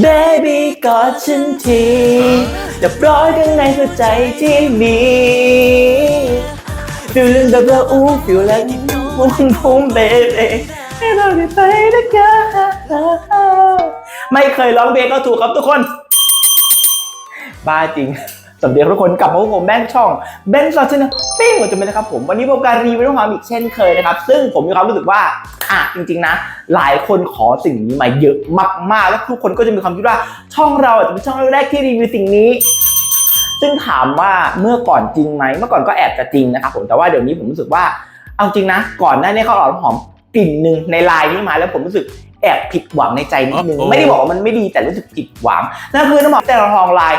baby กอดฉันทีเรียบร้อยข้างในหัวใจที่มี feeling แบบว่าอู้ feel like พุ่มพุ่ม baby ให้เราได้ไปด้วยกันไม่เคยร้องเพลงก็ถูกครับทุกคน บ้าจริงสวัสดีทุกคนกลับมาพบผมแบงค์ช่อง แบงค์ซอชแนล ปิ้งหมดจะเป็นนะครับผมวันนี้พบการรีวิวน้ำหอมอีกเช่นเคยนะครับ ซึ่งผมมีความรู้สึกว่าอะจริงๆนะ หลายคนขอสิ่งนี้มาเยอะมากๆ แล้วทุกคนก็จะมีความคิดว่าช่องเราอาจจะเป็นช่องแรกๆที่รีวิวสิ่งนี้ซึ่งถามว่าเมื่อก่อนจริงไหมเมื่อก่อนก็แอบจะจริงนะครับผมแต่ว่าเดี๋ยวนี้ผมรู้สึกว่าเอาจริงนะ ก่อนหน้านี้เขาเอาน้ำหอมกลิ่นหนึ่งในลายนี้มาแล้วผมรู้สึกแอบผิดหวังในใจนิดนึงอ๋อไม่ได้บอกว่ามันไม่ดีแต่รู้สึกผิดหวังนั่นคือน้ำหอมแต่ละทองลาย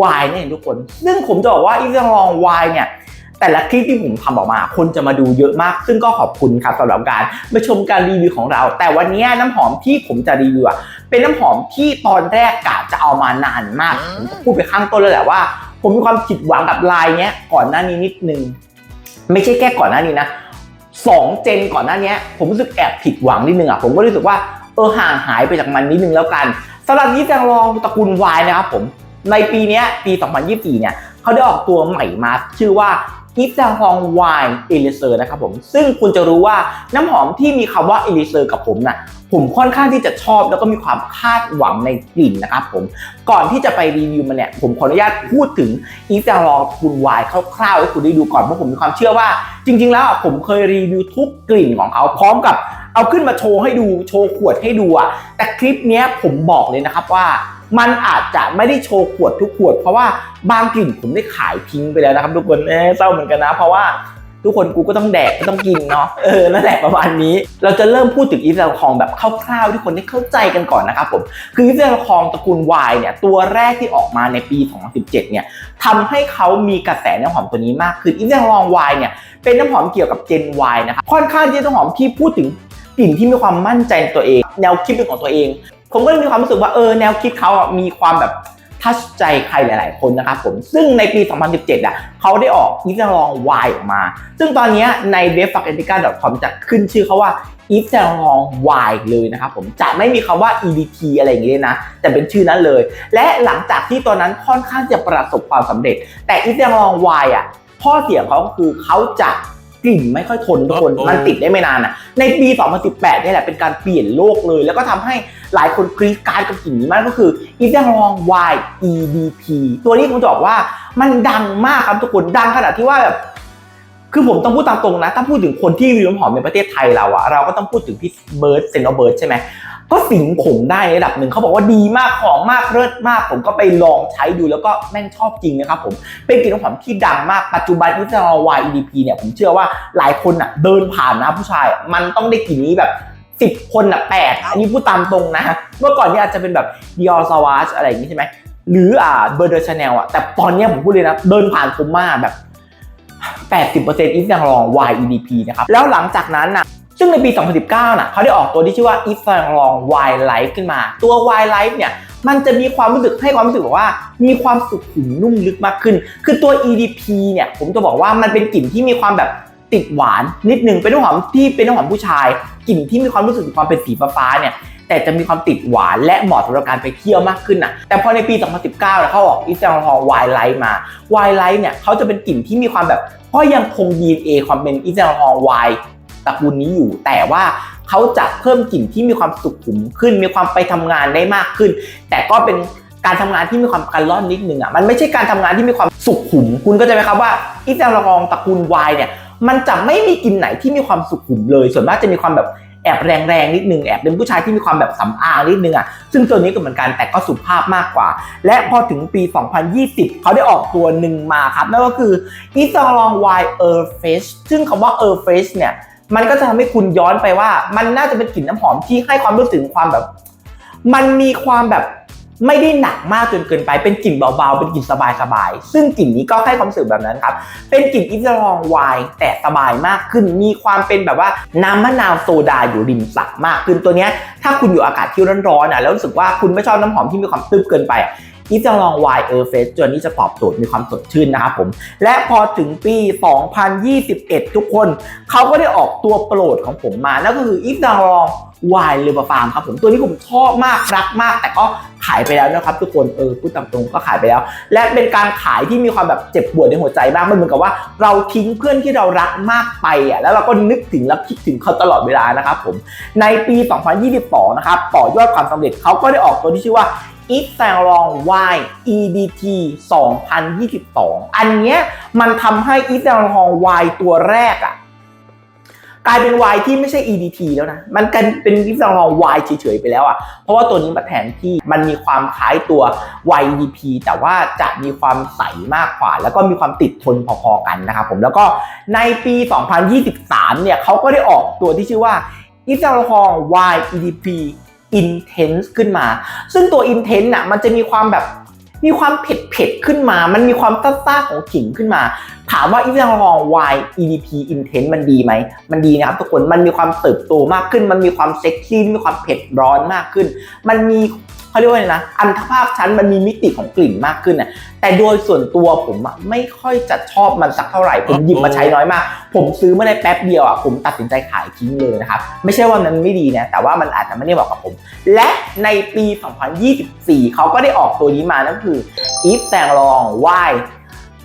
วายเนี่ยทุกคน ซึ่งผมจะบอกว่าอีแต่ละทองวายเนี่ย แต่ละคลิปที่ผมทำออกมา คนจะมาดูเยอะมาก ซึ่งก็ขอบคุณครับสำหรับการมาชมการรีวิวของเรา แต่วันนี้น้ำหอมที่ผมจะรีวิวอะเป็นน้ำหอมที่ตอนแรกกะจะเอามานานมากผมก็พูดไปข้างต้นเลยแหละว่า ผมมีความผิดหวังกับลายเนี้ยก่อนหน้านี้นิดนึงไม่ใช่แค่ก่อนหน้านี้นะสองเจนก่อนหน้านี้ผมรู้สึกแอบผิดหวังนิดนึงอะผมก็รู้สึกว่าเออห่างหายไปจากมันนิดนึงแล้วกันสำหรับยี่แจงรองตระกูลวายนะครับผมในปีเนี้ยปี 2024 เนี่ยเขาได้ออกตัวใหม่มาชื่อว่า อีฟแจงรองวายเอลิเซอร์นะครับผมซึ่งคุณจะรู้ว่าน้ำหอมที่มีคำว่าเอลิเซอร์กับผมน่ะผมค่อนข้างที่จะชอบแล้วก็มีความคาดหวังในกลิ่นนะครับผมก่อนที่จะไปรีวิวมันเนี่ยผมขออนุญาตพูดถึงอีฟจะลองคุณวายคร่าวๆให้คุณได้ดูก่อนเพราะผมมีความเชื่อว่า จริง ๆ แล้วผมเคยรีวิวทุกกลิ่นของเขาพร้อมกับเอาขึ้นมาโชว์ให้ดูโชว์ขวดให้ดูอะแต่คลิปนี้ผมบอกเลยนะครับว่า มันอาจจะไม่ได้โชว์ขวดทุกขวด เพราะว่าบางกลิ่นผมได้ขายทิ้งไปแล้วนะครับ ทุกคนเออเศร้าเหมือนกันนะ เพราะว่าทุกคนกูก็ต้องแดกก็ต้องกินเนาะเออนั่นแหละประมาณนี้ เราจะเริ่มพูดถึงอีฟแอลคองแบบคร่าวๆที่คนได้เข้าใจกันก่อนนะครับผมคืออีฟแอลคองตระกูลวายเนี่ยตัวแรกที่ออกมาในปี 2017 เนี่ยทำให้เขามีกระแสน้ำหอมตัวนี้มากขึ้นอีฟแองลองวายเนี่ยเป็นน้ำหอมเกี่ยวกับเจนวายนะครับค่อนข้างที่จะน้ำหอมที่พูดถึงกลิ่นที่มีความมั่นใจในตัวเอง แนวคิดเป็นของตัวเอง ผมก็เลยมีความรู้สึกว่าเออแนวคิดเขาอะมีความแบบทัชใจใครหลาย ๆ คนนะครับผมซึ่งในปี 2017อะเขาได้ออกอีฟแองลองวายออกมา ซึ่งตอนนี้ใน w e b f a c a n t i c a c o m จะขึ้นชื่อเขาว่าอีฟแองลองวายเลยนะครับผมจะไม่มีคำว่า EDT อะไรอย่างเงี้ยนะ แต่เป็นชื่อนั้นเลย และหลังจากที่ตอนนั้นค่อนข้างจะประสบความสำเร็จ แต่อีฟแองลองวายอะข้อเสียของเขาก็คือเขาจะ กลิ่นไม่ค่อยทนทุกคนโอ้โหมันติดได้ไม่นานอะ ในปี 2018นี่แหละเป็นการเปลี่ยนโลกเลย แล้วก็ทำให้หลายคนกรี๊ดกรารกับกลิ่นนี้มากก็คืออีฟแองลองวาย EDP ตัวนี้ผมจะบอกว่ามันดังมากครับทุกคนดังขนาดที่ว่าแบบ คือผมต้องพูดตามตรงนะ ถ้าพูดถึงคนที่รีวิวน้ำหอมในประเทศไทยเราอะเราก็ต้องพูดถึงพี่เบิร์ดเซนต์เบิร์ดใช่ไหมก็สิงผมได้ระดับหนึ่งเขาบอกว่าดีมากของมากเลิศมาก ผมก็ไปลองใช้ดูแล้วก็แม่งชอบจริงนะครับผมเป็นกลิ่นน้ำหอมที่ดังมากปัจจุบันที่เรา YEDP เนี่ยผมเชื่อว่าหลายคนอะเดินผ่านนะผู้ชาย มันต้องได้กลิ่นนี้แบบสิบคนอะแปดอันนี้พูดตามตรงนะ เมื่อก่อนเนี่ยอาจจะเป็นแบบ Dior Sauvage อะไรอย่างนี้ใช่ไหมหรืออ่าเบอร์เดอร์ชาแนลอะแต่ตอนเนี้ยผมพูดเลยนะเดินผ่านผมมาแบบ 80%อีฟยังลอง YEDP นะครับ แล้วหลังจากนั้นนะซึ่งในปี 2019นะเขาได้ออกตัวที่ชื่อว่า if ยังลอง Y Life ขึ้นมา ตัว Y Life เนี่ย มันจะมีความรู้สึกให้ความรู้สึกแบบว่า มีความสุขุมนุ่มลึกมากขึ้น คือตัว EDP เนี่ย ผมจะบอกว่ามันเป็นกลิ่นที่มีความแบบติดหวานนิดนึง เป็นน้ำหอมที่เป็นน้ำหอมผู้ชาย กลิ่นที่มีความรู้สึกความเป็นสีฟ้าเนี่ย แต่จะมีความติดหวานและเหมาะสำหรับการไปเที่ยวมากขึ้นน่ะแต่พอในปี 2019เนี่ยเขาออกอีสแองลองวไลท์มาวายไลท์เนี่ยเขาจะเป็นกลิ่นที่มีความแบบก็ยังคง DNA ความเป็นอีสแองลองวตระกูลนี้อยู่ แต่ว่าเขาจะเพิ่มกลิ่นที่มีความสุขุมขึ้น มีความไปทำงานได้มากขึ้น แต่ก็เป็นการทำงานที่มีความกันร่อนนิดนึงอะมันไม่ใช่การทำงานที่มีความสุขุม คุณก็จะไหมครับว่าอีสแองลองตระกูลไวเนี่ยมันจะไม่มีกลิ่นไหนที่มีความสุขุมเลย ส่วนมากจะมีความแบบ อบแรงๆนิดนึงแอบเป็นผู้ชายที่มีความแบบสำอางนิดนึงอะซึ่งตัวนี้ก็เหมือนกันแต่ก็สุภาพมากกว่า และพอถึงปี 2020 เขาได้ออกตัวหนึ่งมาครับนั่นก็คือ e s a l o n g y Air Fresh ซึ่งคำว่า Air Fresh เนี่ยมันก็จะทำให้คุณย้อนไปว่า มันน่าจะเป็นกลิ่นน้ำหอมที่ให้ความรู้สึกความแบบ มันมีความแบบ ไม่ได้หนักมากจนเกินไปเป็นกลิ่นเบาๆ เป็นกลิ่นสบายๆ ซึ่งกลิ่นนี้ก็ให้ความรู้สึกแบบนั้นครับ เป็นกลิ่นอิสลองไวน์แต่สบายมากขึ้น มีความเป็นแบบว่าน้ำมะนาวโซดาอยู่ริมสระมากขึ้นตัวเนี้ย ถ้าคุณอยู่อากาศที่ร้อนๆอะแล้วรู้สึกว่าคุณไม่ชอบน้ำหอมที่มีความตึบเกินไปอิสลองไวน์เออร์เฟสตัวนี้จะตอบโจทย์มีความสดชื่นนะครับผม และพอถึงปี 2021 ทุกคน เขาก็ได้ออกตัวโปรดของผมมา นั่นก็คืออีฟดองลอง วายเลเบอร์ฟาร์มครับผมตัวนี้ผมชอบมากรักมาก แต่ก็ขายไปแล้วนะครับ ทุกคนเออพูดตามตรงก็ขายไปแล้ว และเป็นการขายที่มีความแบบเจ็บปวดในหัวใจมากมันเหมือนกับว่าเราทิ้งเพื่อนที่เรารักมากไปอะแล้วเราก็นึกถึงและคิดถึงเขาตลอดเวลานะครับผมในปี 2022 นะครับต่อยอดความสำเร็จเขาก็ได้ออกตัวที่ชื่อว่า e s a l o n Y EDT 2022 อันเนี้ยมันทำให้ e s a l o n Y ตัวแรกอะ กลายเป็น Y ที่ไม่ใช่ EDT แล้วนะ มันกลายเป็น e s a l o n Y เฉยๆไปแล้วอะ เพราะว่าตัวนี้มาแทนที่มันมีความคล้ายตัว YDP แต่ว่าจะมีความใสมากกว่า แล้วก็มีความติดทนพอๆกันนะครับผมแล้วก็ในปี 2023 เนี่ยเขาก็ได้ออกตัวที่ชื่อว่า e s a l o n Y EDP Intense ขึ้นมา ซึ่งตัว Intense น่ะมันจะมีความแบบ มีความเผ็ดเผ็ดขึ้นมา มันมีความซ่าๆของขิงขึ้นมา ถามว่า e s a l o n Y EDP Intense มันดีไหม มันดีนะครับทุกคน มันมีความเติบโตมากขึ้น มันมีความเซ็กซี่ มีความเผ็ดร้อนมากขึ้น มันมี เขาเรียกว่าไงนะอันทภาพชั้นมันมีมิติของกลิ่นมากขึ้นน่ะแต่โดยส่วนตัวผมอะไม่ค่อยจะชอบมันสักเท่าไหร่ ผมหยิบมาใช้น้อยมาก ผมซื้อมาได้แป๊บเดียวอะผมตัดสินใจขายทิ้งเลยนะครับไม่ใช่ว่ามันไม่ดีนะแต่ว่ามันอาจจะไม่ได้เหมาะกับผม และในปี 2024 เขาก็ได้ออกตัวนี้มานั่นคืออีฟแตงลองวาย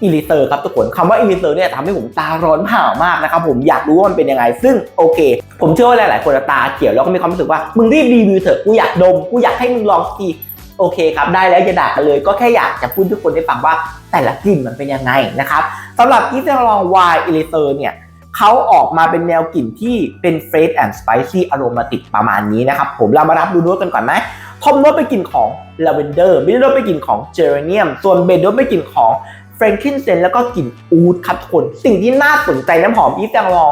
อิลิเตอร์ครับทุกคนคำว่าอิลิเตอร์เนี่ยทำให้ผมตาร้อนเผามากนะครับผมอยากรู้ว่ามันเป็นยังไง ซึ่งโอเค ผมเชื่อว่าหลาย ๆ คนตาเขียวแล้วก็มีความรู้สึกว่ามึงรีบรีวิวเถอะกูอยากดมกูอยากให้มึงลองสักทีโอเคครับได้แล้วอย่าด่ากันเลยก็แค่อยากจะพูดทุกคนได้ฟังว่าแต่ละกลิ่นมันเป็นยังไงนะครับสำหรับอีฟแตงลองวายอิลิเตอร์เนี่ยเขาออกมาเป็นแนวกลิ่นที่เป็น fresh and spicy aromatic ประมาณนี้นะครับผมเรามารับดูโน้ตกันก่อนไหมทอมโน้ตเป็นกลิ่นของ lavender มิดโน้ตเป็นกลิ่นของ geranium ส่วนเบสโน้ตเป็นกลิ่นของ frankincense แล้วก็กลิ่นอูดครับทุกคน สิ่งที่น่าสนใจน้ำหอมอีฟแตงลอง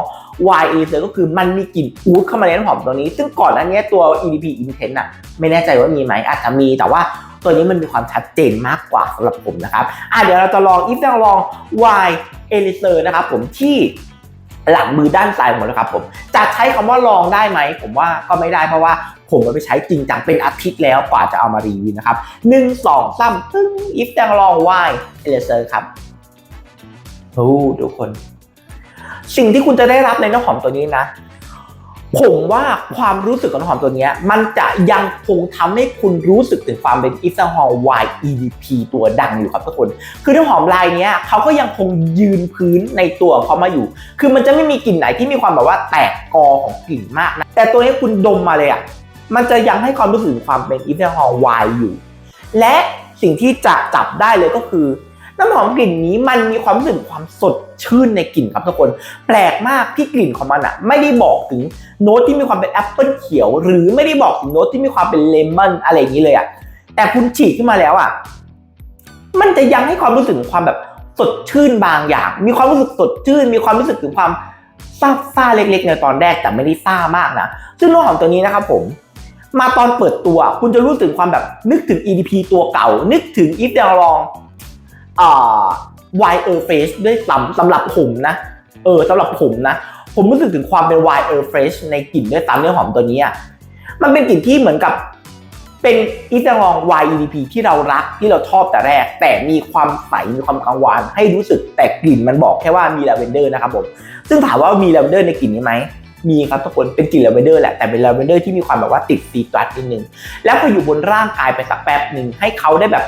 Y e เลยก็คือมันมีกลิ่นอูดเข้ามาในน้ำหอมตัวนี้ ซึ่งก่อนอันนี้ตัว EDP Intense อะไม่แน่ใจว่ามีไหมอาจจะมีแต่ว่าตัวนี้มันมีความชัดเจนมากกว่าสำหรับผมนะครับอะเดี๋ยวเราจะลองอีฟแตงลอง Y e l i s e r นะครับผมที่หลังมือด้านซ้ายของผมนะครับผมจะใช้คำว่าลองได้ไหม ผมว่าก็ไม่ได้เพราะว่า ผมเอาไปใช้จริงจังเป็นอาทิตย์แล้วกว่าจะเอามารีวิวนะครับหนึ่งสองสามตึ้งอีฟแตงลองวายเอเลเซอร์ครับโอ้ทุกคน สิ่งที่คุณจะได้รับในน้ำหอมตัวนี้นะ ผมว่าความรู้สึกของน้ำหอมตัวนี้ มันจะยังคงทำให้คุณรู้สึกถึงความเป็นอีฟแตงลองวาย EDP ตัวดังอยู่ครับทุกคน คือน้ำหอมลายเนี้ยเขาก็ยังคงยืนพื้นในตัวของเขามาอยู่ คือมันจะไม่มีกลิ่นไหนที่มีความแบบว่าแตกกอของกลิ่นมากนะ แต่ตัวนี้คุณดมมาเลยอะ มันจะยังให้ความรู้สึกความเป็นอีเทอร์ฮอลไวอยู่ และสิ่งที่จะจับได้เลยก็คือ น้ำหอมกลิ่นนี้มันมีความรู้สึกความสดชื่นในกลิ่นครับทุกคน แปลกมากที่กลิ่นของมันอะไม่ได้บอกถึงโน้ตที่มีความเป็นแอปเปิลเขียว หรือไม่ได้บอกถึงโน้ตที่มีความเป็นเลมอนอะไรอย่างนี้เลยอะแต่คุณฉีดขึ้นมาแล้วอะมันจะยังให้ความรู้สึกความแบบสดชื่นบางอย่าง มีความรู้สึกสดชื่น มีความรู้สึกถึงความซาบซ่าเล็กๆ ในตอนแรกแต่ไม่ได้ซ่ามากนะ ซึ่งน้ำหอมตัวนี้นะครับผม มาตอนเปิดตัว คุณจะรู้สึกความแบบนึกถึง EDP ตัวเก่า นึกถึง If เดลองอ่า Y Air Fresh ด้วยซ้ำสำหรับผมนะ เออสำหรับผมนะ ผมรู้สึกถึงความเป็น Y Air Fresh ในกลิ่นด้วยซ้ำเนื้อหอมตัวนี้อะมันเป็นกลิ่นที่เหมือนกับเป็นอีสลอง YEDP ที่เรารักที่เราชอบแต่แรก แต่มีความใสมีความกังวาน ให้รู้สึกแต่กลิ่นมันบอกแค่ว่ามีลาเวนเดอร์นะครับผม ซึ่งถามว่ามีลาเวนเดอร์ในกลิ่นนี้ไหม มีครับทุกคนเป็นกลิ่นลาเวนเดอร์แหละแต่เป็นลาเวนเดอร์ที่มีความแบบว่าติดซีตรัสนิดนึงแล้วพออยู่บนร่างกายไปสักแป๊บหนึ่งให้เขาได้แบบ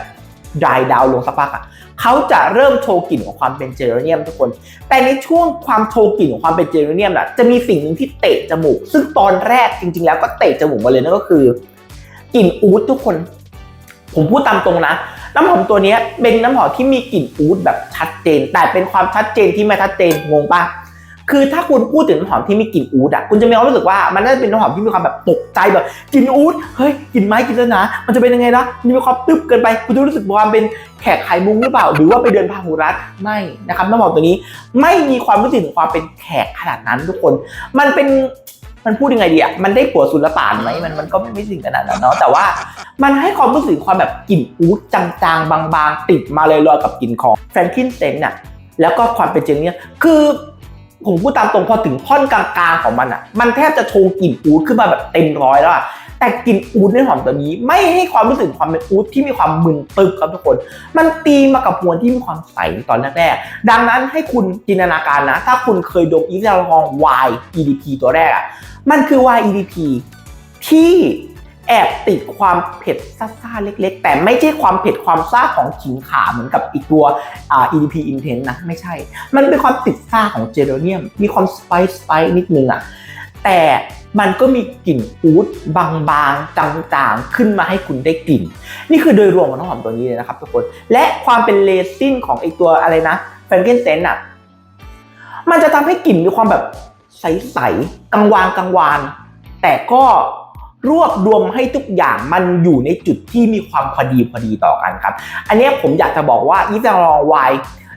ดายดาวลงสักพักอะเขาจะเริ่มโชว์กลิ่นของความเป็นเจอร์เนียมทุกคน แต่ในช่วงความโชว์กลิ่นของความเป็นเจอร์เนียมน่ะจะมีสิ่งหนึ่งที่เตะจมูก ซึ่งตอนแรกจริง ๆ แล้วก็เตะจมูกมาเลยนั่นก็คือกลิ่นอูดทุกคน ผมพูดตามตรงนะ น้ำหอมตัวนี้เป็นน้ำหอมที่มีกลิ่นอูดแบบชัดเจน แต่เป็นความชัดเจนที่ไม่ชัดเจนงงปะ คือถ้าคุณพูดถึงน้ำหอมที่มีกลิ่นอูดอะคุณจะมีความรู้สึกว่ามันน่าจะเป็นน้ำหอมที่มีความแบบตกใจแบบกลิ่นอูดเฮ้ยกลิ่นไม้กลิ่นสนามันจะเป็นยังไงนะมันมีความตึบเกินไป คุณจะรู้สึกว่าเป็นแขกไข่มุงหรือเปล่า หรือว่าไปเดินพาหุรัตไม่นะครับน้ำหอมตัวนี้ไม่มีความรู้สึกถึงความเป็นแขกขนาดนั้นทุกคน มันเป็นมันพูดยังไงดีอะมันได้ผัวสุลต่านไหมมันมันก็ไม่ถึงขนาดนั้นเนาะ แต่ว่ามันให้ความรู้สึกความแบบกลิ่นอูดจางๆ บางๆ ติดมาเลยลอยกับกลิ่นของแฟรงกินเซนน่ะ แล้วก็ความเป็นเจนเนี่ย คือ ผมพูดตามตรงพอถึงท่อนกลางๆของมันอะ มันแทบจะโชว์กลิ่นอูดขึ้นมาแบบเต็มร้อยแล้วอะแต่กลิ่นอูดในหอมตัวนี้ ไม่ให้ความรู้สึกความเป็นอูดที่มีความมึนตึบครับทุกคน มันตีมากับมวลที่มีความใสตอนแรกๆดังนั้นให้คุณจินตนาการนะ ถ้าคุณเคยดมอีแอลกอฮอล์ Y EDP ตัวแรกอะมันคือ Y EDP ที่ แอบติดความเผ็ดซ่าๆเล็ก ๆ แต่ไม่ใช่ความเผ็ดความซ่าของขิงขาเหมือนกับอีกตัวอ่า EDP Intense นะไม่ใช่ มันเป็นความติดซ่าของเจเรเนียม มีความสไปซ์สไปซ์นิดนึงอะแต่มันก็มีกลิ่นอูดบางๆจางๆ ขึ้นมาให้คุณได้กลิ่น นี่คือโดยรวมของน้ำหอมตัวนี้เลยนะครับทุกคน และความเป็นเลซินของไอตัวอะไรนะแฟรงเกนเซนอะมันจะทำให้กลิ่นมีความแบบใสๆกังวานกังวาน แต่ก็ รวบรวมให้ทุกอย่างมันอยู่ในจุดที่มีความพอดีพอดีต่อกันครับ อันนี้ผมอยากจะบอกว่าอีซารอวาย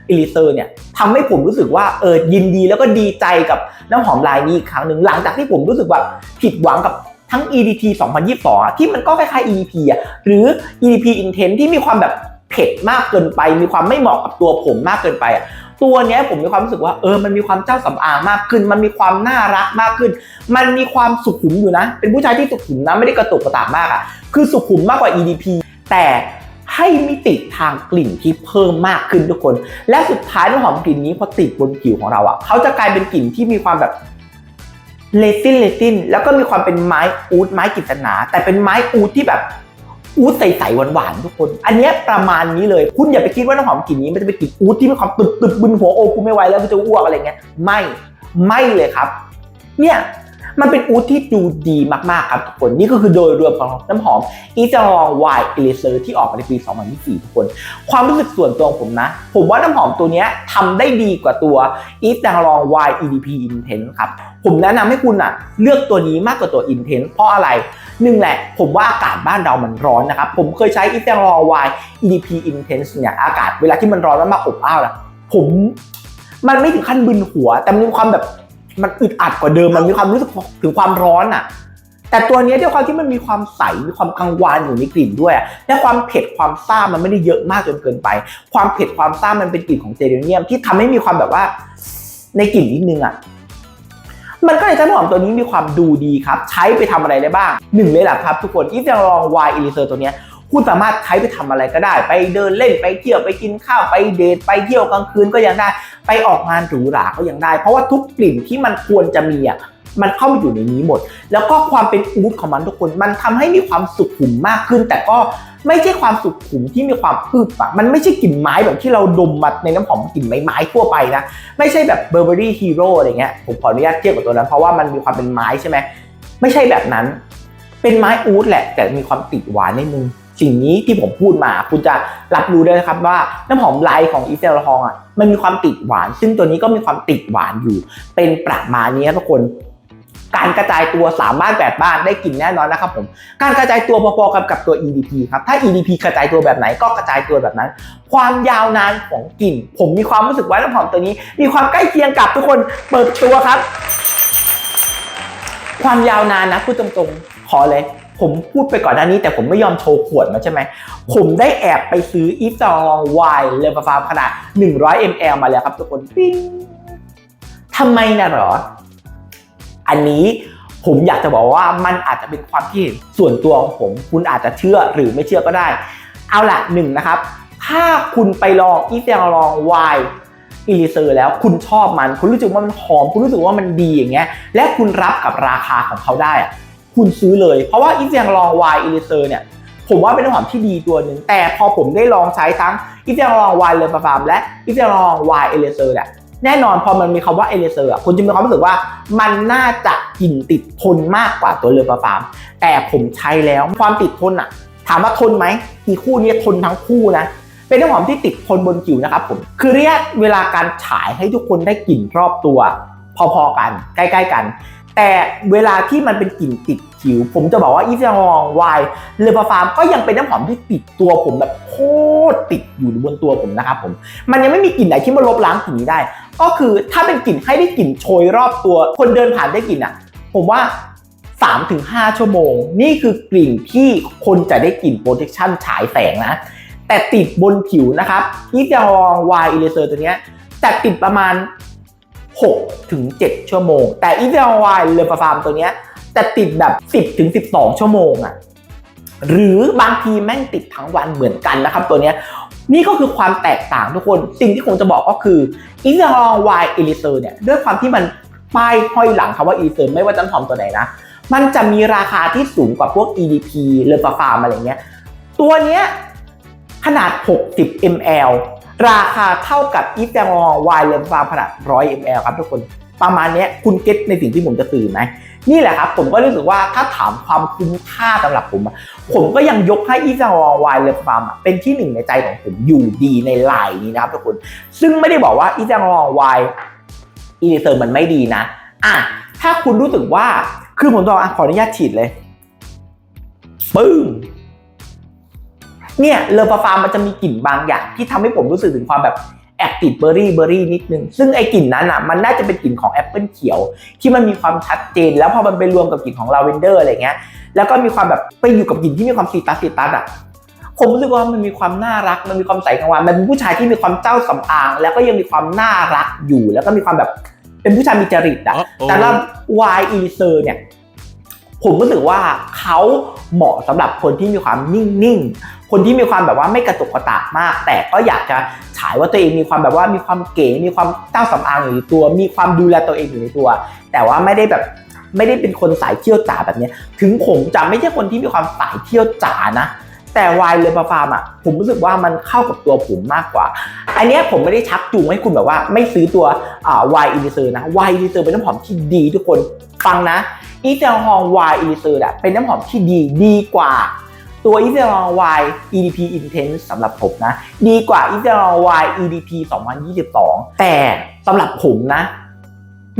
อิลิเซอร์เนี่ยทำให้ผมรู้สึกว่าเออยินดีแล้วก็ดีใจกับน้ำหอมลายนี้อีกครั้งหนึ่งหลังจากที่ผมรู้สึกแบบผิดหวังกับทั้ง EDP 2022อะที่มันก็คล้ายๆ EDP อะหรือ EDP Intense ที่มีความแบบเผ็ดมากเกินไป มีความไม่เหมาะกับตัวผมมากเกินไปอะ ตัวเนี้ยผมมีความรู้สึกว่าเออมันมีความเจ้าสำอางมากขึ้น มันมีความน่ารักมากขึ้น มันมีความสุขุมอยู่นะ เป็นผู้ชายที่สุขุมนะไม่ได้กระตุกกระตากมากอะคือสุขุมมากกว่า EDP แต่ให้มิติทางกลิ่นที่เพิ่มมากขึ้นทุกคน และสุดท้ายน้ำหอมกลิ่นนี้พอติดบนผิวของเราอะเขาจะกลายเป็นกลิ่นที่มีความแบบเลซินเลซินแล้วก็มีความเป็นไม้อูดไม้กฤษณาแต่เป็นไม้อูดที่แบบ อูดใสๆหวานๆทุกคน อันนี้ประมาณนี้เลย คุณอย่าไปคิดว่าน้ำหอมกลิ่นนี้มันจะเป็นกลิ่นอูดที่มีความตึบตึบๆบึนหัวโอกูไม่ไหวแล้วกูจะอ้วกอะไรเงี้ยไม่ไม่เลยครับ เนี่ยมันเป็นอูดที่ดูดีมาก ๆ ครับทุกคน นี่ก็คือโดยรวมของน้ำหอม e t e r o n White Eraser ที่ออกมาในปี 2024 ทุกคน ความรู้สึกส่วนตัวของผมนะ ผมว่าน้ำหอมตัวนี้ทำได้ดีกว่าตัว e t e r o n White EDP Intense ครับ ผมแนะนำให้คุณอะเลือกตัวนี้มากกว่าตัว Intense เพราะอะไร หนึ่งแหละ ผมว่าอากาศบ้านเรามันร้อนนะครับ ผมเคยใช้ e t e r o n White EDP Intense เนี่ยอากาศเวลาที่มันร้อนมากๆอบอ้าวนะผมมันไม่ถึงขั้นบึนหัว แต่มีความแบบมันอึดอัดกว่าเดิมมันมีความรู้สึกถึงความร้อนอะแต่ตัวเนี้ยด้วยความที่มันมีความใส มีความกังวานอยู่ในกลิ่นด้วย และความเผ็ดความซ่ามันไม่ได้เยอะมากจนเกินไป ความเผ็ดความซ่ามันเป็นกลิ่นของเจเรเนียมที่ทำให้มีความแบบว่าในกลิ่นนิดนึงอะ มันก็เลยทำให้หอมตัวนี้มีความดูดีครับ ใช้ไปทำอะไรได้บ้างหนึ่งเลยแหละครับ ทุกคนอีฟยังลองวายอิลิเซอร์ตัวเนี้ยคุณสามารถใช้ไปทำอะไรก็ได้ ไปเดินเล่นไปเที่ยวไปกินข้าวไปเดทไปเที่ยวกลางคืนก็ยังได้ ไปออกงานหรูหราก็ยังได้ เพราะว่าทุกกลิ่นที่มันควรจะมีอะมันเข้ามาอยู่ในนี้หมด แล้วก็ความเป็นอูดของมันทุกคน มันทำให้มีความสุขุมมากขึ้น แต่ก็ ไม่ใช่ความสุขุมที่มีความอึบอะมันไม่ใช่กลิ่นไม้แบบที่เราดมมาในน้ำหอมกลิ่นไม้ไม้ๆทั่วไปนะ ไม่ใช่แบบ Burberry Hero อะไรเงี้ยผมขออนุญาตเทียบกับตัวนั้นเพราะว่ามันมีความเป็นไม้ใช่ไหมไม่ใช่แบบนั้น เป็นไม้อูดแหละ แต่มีความติดหวานนิดนึงสิ่งนี้ที่ผมพูดมาคุณจะรับรู้ได้นะครับว่าน้ำหอมไลน์ของอีเซลฮองอะมันมีความติดหวาน ซึ่งตัวนี้ก็มีความติดหวานอยู่ เป็นประมาณนี้ทุกคน การกระจายตัวสามบ้านแปดบ้านได้กลิ่นแน่นอนนะครับผม การกระจายตัวพอๆกับกับตัว EDP ครับ ถ้า EDP กระจายตัวแบบไหนก็กระจายตัวแบบนั้น ความยาวนานของกลิ่น ผมมีความรู้สึกว่าน้ำหอมตัวนี้ มีความใกล้เคียงกับทุกคนเปิดตัวครับ ความยาวนานนะพูดตรงๆขอเลยผมพูดไปก่อนหน้านี้แต่ผมไม่ยอมโชว์ขวดมาใช่ไหม ผมได้แอบไปซื้ออีฟซองไวน์เลฟาฟาขนาด 100 ml มาแล้วครับทุกคน ปิ้งทำไมนะหรอ อันนี้ผมอยากจะบอกว่ามันอาจจะเป็นความคิดเห็นส่วนตัวของผม คุณอาจจะเชื่อหรือไม่เชื่อก็ได้ เอาละหนึ่งนะครับ ถ้าคุณไปลองอีเซลองไวน์อิลิเซอร์แล้วคุณชอบมัน คุณรู้สึกว่ามันหอม คุณรู้สึกว่ามันดีอย่างเงี้ย และคุณรับกับราคาของเขาได้ คุณซื้อเลย เพราะว่าอีเซลองไวน์อิลิเซอร์เนี่ยผมว่าเป็นน้ำหอมที่ดีตัวหนึ่งแต่พอผมได้ลองใช้ทั้งอีเซลองไวน์เลฟาฟาร์มและอีเซลองไวน์เอลิเซอร์เนี่ย แน่นอนพอมันมีคำว่าเอลิเซอร์คุณจะมีความรู้สึกว่ามันน่าจะกลิ่นติดทนมากกว่าตัวเลฟาฟาม แต่ผมใช้แล้วความติดทนอะถามว่าทนไหมอีคู่นี้ทนทั้งคู่นะ เป็นน้ำหอมที่ติดทนบนผิวนะครับผม คือเรียกเวลาการฉายให้ทุกคนได้กลิ่นรอบตัว พอๆกัน ใกล้ ๆ กัน แต่เวลาที่มันเป็นกลิ่นติดผิว ผมจะบอกว่าอีฟยองวายเลอฟาร์มก็ยังเป็นน้ำหอมที่ติดตัวผมแบบโคตรติดอยู่บนตัวผมนะครับผม มันยังไม่มีกลิ่นไหนที่มาลบล้างกลิ่นนี้ได้ ก็คือถ้าเป็นกลิ่นให้ได้กลิ่นโชยรอบตัว คนเดินผ่านได้กลิ่นอะ ผมว่า3-5 ชั่วโมง นี่คือกลิ่นที่คนจะได้กลิ่นโปรเทคชั่นฉายแสงนะ แต่ติดบนผิวนะครับที่จลองวายอิเลเซอร์ตัวเนี้ยจะติดประมาณ 6 ถึง 7 ชั่วโมง แต่อีเวลวายเลอฟาร์มตัวเนี้ยจะติดแบบ 10 ถึง 12 ชั่วโมงอะหรือบางทีแม่งติดทั้งวันเหมือนกันนะครับตัวเนี้ยนี่ก็คือความแตกต่างทุกคน สิ่งที่ผมจะบอกก็คืออีเวลวายอิเลเซอร์เนี่ยด้วยความที่มันป้ายห้อยหลังคำว่าอีเลเซอร์ไม่ว่าจะทำตัวไหนนะมันจะมีราคาที่สูงกว่าพวก EDP เลอฟาฟาร์มอะไรเงี้ยตัวเนี้ยขนาด 60 ml ราคาเท่ากับอีแตงองวายเลอฟาร์มขนาด 100 ml ครับทุกคน ประมาณนี้คุณเก็ตในสิ่งที่ผมจะสื่อไหมนี่แหละครับผมก็รู้สึกว่าถ้าถามความคุ้มค่าสำหรับผม ผมก็ยังยกให้อีแตงองวายเลอฟาร์มเป็นที่หนึ่งในใจของผมอยู่ดีในไลน์นี้นะครับทุกคน ซึ่งไม่ได้บอกว่าอีแตงองวายอีเซอร์มันไม่ดีนะอะถ้าคุณรู้สึกว่าคือผมต้องขออนุญาตฉีดเลยปึ้ง เนี่ยเลอปาฟาร์มมันจะมีกลิ่นบางอย่างที่ทำให้ผมรู้สึกถึงความแบบแอบติดเบอร์รี่เบอร์รี่นิดนึง ซึ่งไอ้กลิ่นนั้นอะมันน่าจะเป็นกลิ่นของแอปเปิลเขียว ที่มันมีความชัดเจน แล้วพอมันไปรวมกับกลิ่นของลาเวนเดอร์อะไรเงี้ยแล้วก็มีความแบบไปอยู่กับกลิ่นที่มีความซีตัสซีตัสอะผมรู้สึกว่ามันมีความน่ารัก มันมีความใสกังวานมันเป็นผู้ชายที่มีความเจ้าสำอาง แล้วก็ยังมีความน่ารักอยู่ แล้วก็มีความแบบเป็นผู้ชายมีจริตอะแต่ละ Y e s e r เนี่ยผมรู้สึกว่าเขาเหมาะสำหรับคนที่มีความนิ่งๆ คนที่มีความแบบว่าไม่กระตุกกระตากมาก แต่ก็อยากจะฉายว่าตัวเองมีความแบบว่ามีความเก๋มีความเจ้าสำอางอยู่ในตัว มีความดูแลตัวเองอยู่ในตัว แต่ว่าไม่ได้แบบไม่ได้เป็นคนสายเที่ยวจ๋าแบบนี้ถึงผมจะไม่ใช่คนที่มีความสายเที่ยวจ๋านะแต่วายเลอปาฟาร์มอะผมรู้สึกว่ามันเข้ากับตัวผมมากกว่า อันเนี้ยผมไม่ได้ชักจูงให้คุณแบบว่าไม่ซื้อตัวอ่าวายอินดิเซอร์นะวายอินดิเซอร์เป็นน้ำหอมที่ดีทุกคนฟังนะอีเซลฮองวายอินดิเซอร์อะเป็นน้ำหอมที่ดีดีกว่า ตัวอีเซลฮองวาย EDP Intense สำหรับผมนะ ดีกว่าอีเซลฮองวาย EDP 2022 แต่สำหรับผมนะ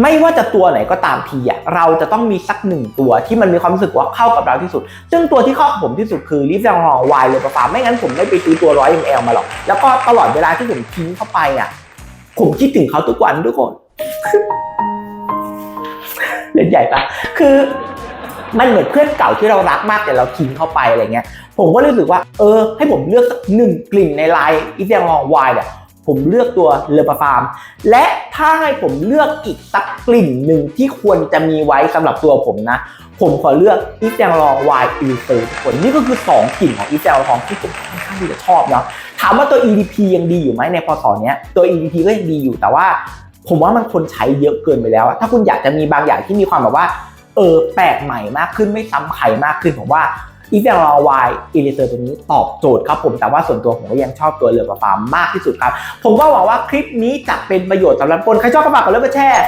ไม่ว่าจะตัวไหนก็ตามทีอะเราจะต้องมีสักหนึ่งตัวที่มันมีความรู้สึกว่าเข้ากับเราที่สุด ซึ่งตัวที่เข้ากับผมที่สุดคือลิฟต์ฮองวายเลยประฟาไม่งั้นผมไม่ไปซื้อตัว 100 ml มาหรอก แล้วก็ตลอดเวลาที่ผมทิ้งเข้าไปอะผมคิดถึงเขาทุกวันทุกคนเล่นใหญ่ปะคือ มันเหมือนเพื่อนเก่าที่เรารักมากแต่เราทิ้งเข้าไปอะไรเงี้ย ผมก็รู้สึกว่า เออ ให้ผมเลือกสักหนึ่งกลิ่นในไลน์อีเซียงองวายเนี่ยผมเลือกตัวเลอปาฟาร์มและถ้าให้ผมเลือกอีกสักกลิ่นหนึ่งที่ควรจะมีไว้สำหรับตัวผมนะ ผมขอเลือกอีแจงลองวายอีเซอร์ผลนี่ก็คือ 2กลิ่นของอีแจงลองที่ผมค่อนข้างที่จะชอบเนาะถามว่าตัว EDP ยังดีอยู่ไหมในพศเนี้ยตัว EDP ก็ยังดีอยู่แต่ว่า ผมว่ามันคนใช้เยอะเกินไปแล้วถ้าคุณอยากจะมีบางอย่างที่มีความแบบว่า เออแปลกใหม่มากขึ้นไม่ซ้ำใครมากขึ้นผมว่าอีเซอร์วายอีลิเซอร์ตัวนี้ตอบโจทย์ครับผมแต่ว่าส่วนตัวผมก็ยังชอบตัวเรือปลาฟามมากที่สุดครับ ผมก็หวังว่าคลิปนี้จะเป็นประโยชน์สำหรับคน ใครชอบก็ฝากกดไลค์กดแชร์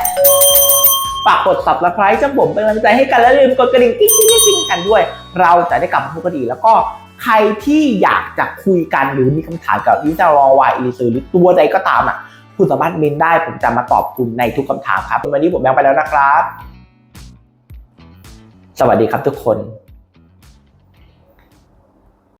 ฝากกด subscribe ช่องผมเป็นกำลังใจให้กันและลืมกดกระดิ่งกิ๊งกิ๊งกิ๊งกันด้วย เราจะได้กลับมาพูดกันอีกแล้วก็ใครที่อยากจะคุยกันหรือมีคำถามกับวิจารณ์วายอีลิเซอร์หรือตัวใดก็ตามอะคุณสามารถเมนได้ผมจะมาตอบคุณในทุกคำถามครับวันนี้ผมแบงค์ไปแล้วนะครับ สวัสดีครับทุกคน